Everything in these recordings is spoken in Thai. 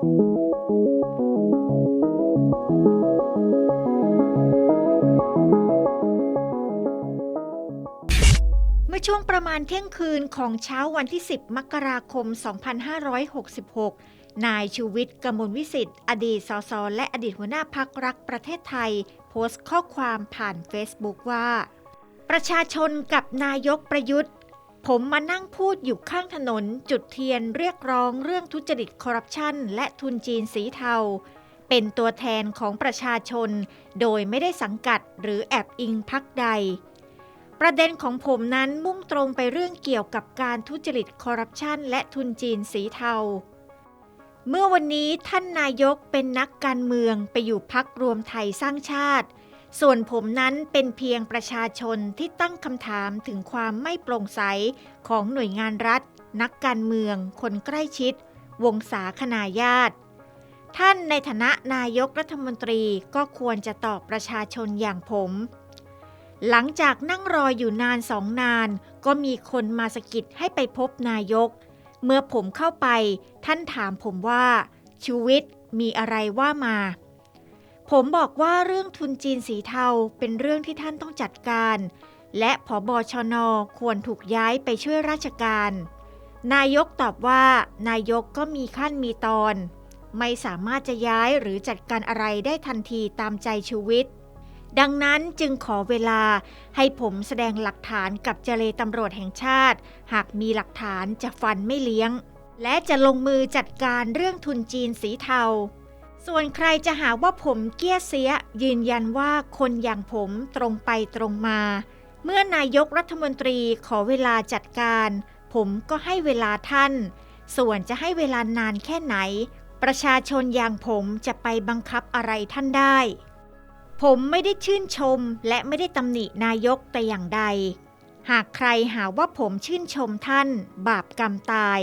เมื่อช่วงประมาณเที่ยงคืนของเช้าวันที่ 10 มกราคม 2566 นายชูวิทย์กมลวิสิทธิ์ อดีตสสและอดีตหัวหน้าพักรักประเทศไทย โพสต์ข้อความผ่านเฟซบุ๊กว่า ประชาชนกับนายกประยุทธ์ ผมมานั่งพูดอยู่ข้างถนนจุดเทียนเรียกร้องเรื่องทุจริตคอร์รัปชันและทุนจีนสีเทา เป็นตัวแทนของประชาชน โดยไม่ได้สังกัดหรือแอบอิงพักใด ประเด็นของผมนั้นมุ่งตรงไปเรื่องเกี่ยวกับการทุจริตคอร์รัปชันและทุนจีนสีเทา เมื่อวันนี้ท่านนายกเป็นนักการเมืองไปอยู่พักรวมไทยสร้างชาติ ส่วนผมนั้นเป็นเพียงประชาชนที่ตั้งคำถามถึงความไม่โปร่งใสของหน่วยงานรัฐ นักการเมือง คนใกล้ชิด วงศาคณาญาติ ท่านในฐานะนายกรัฐมนตรีก็ควรจะตอบประชาชนอย่างผม หลังจากนั่งรออยู่นานสองนาน ก็มีคนมาสกิดให้ไปพบนายก เมื่อผมเข้าไป ท่านถามผมว่าชูวิทย์มีอะไรว่ามา ผมบอกว่าเรื่องทุนจีนสีเทาเป็นเรื่องที่ท่านต้องจัดการ และผบชนควรถูกย้ายไปช่วยราชการ นายกตอบว่านายกก็มีขั้นมีตอน ไม่สามารถจะย้ายหรือจัดการอะไรได้ทันทีตามใจชูวิทย์ดังนั้นจึงขอเวลาให้ผมแสดงหลักฐานกับเจเลตำรวจแห่งชาติ หากมีหลักฐานจะฟันไม่เลี้ยง และจะลงมือจัดการเรื่องทุนจีนสีเทา ส่วนใครจะหาว่าผมเกี้ยเสีย ยืนยันว่าคนอย่างผมตรงไปตรงมา เมื่อนายกรัฐมนตรีขอเวลาจัดการ ผมก็ให้เวลาท่าน ส่วนจะให้เวลานานแค่ไหน ประชาชนอย่างผมจะไปบังคับอะไรท่านได้ ผมไม่ได้ชื่นชมและไม่ได้ตำหนินายกแต่อย่างใด หากใครหาว่าผมชื่นชมท่าน บาปกรรมตาย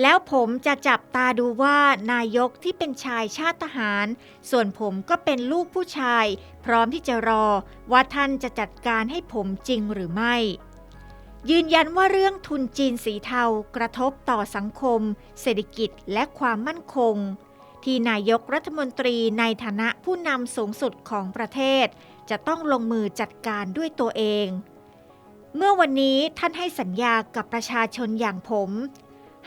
แล้วผมจะจับตาดูว่านายกที่เป็นชายชาติทหาร ส่วนผมก็เป็นลูกผู้ชาย พร้อมที่จะรอว่าท่านจะจัดการให้ผมจริงหรือไม่ ยืนยันว่าเรื่องทุนจีนสีเทากระทบต่อสังคม เศรษฐกิจและความมั่นคง ที่นายกรัฐมนตรีในฐานะผู้นำสูงสุดของประเทศ จะต้องลงมือจัดการด้วยตัวเอง เมื่อวันนี้ท่านให้สัญญากับประชาชนอย่างผม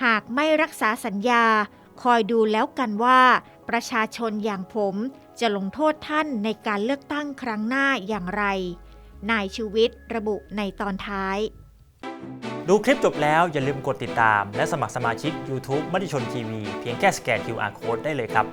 หากไม่รักษาสัญญา คอยดูแล้วกันว่า ประชาชนอย่างผมจะลงโทษท่านในการเลือกตั้งครั้งหน้าอย่างไร นายชูวิทย์ระบุในตอนท้าย ดูคลิปจบแล้วอย่าลืมกดติดตาม และสมัครสมาชิก YouTube มติชนทีวีเพียงแค่สแกน QR Code ได้เลยครับ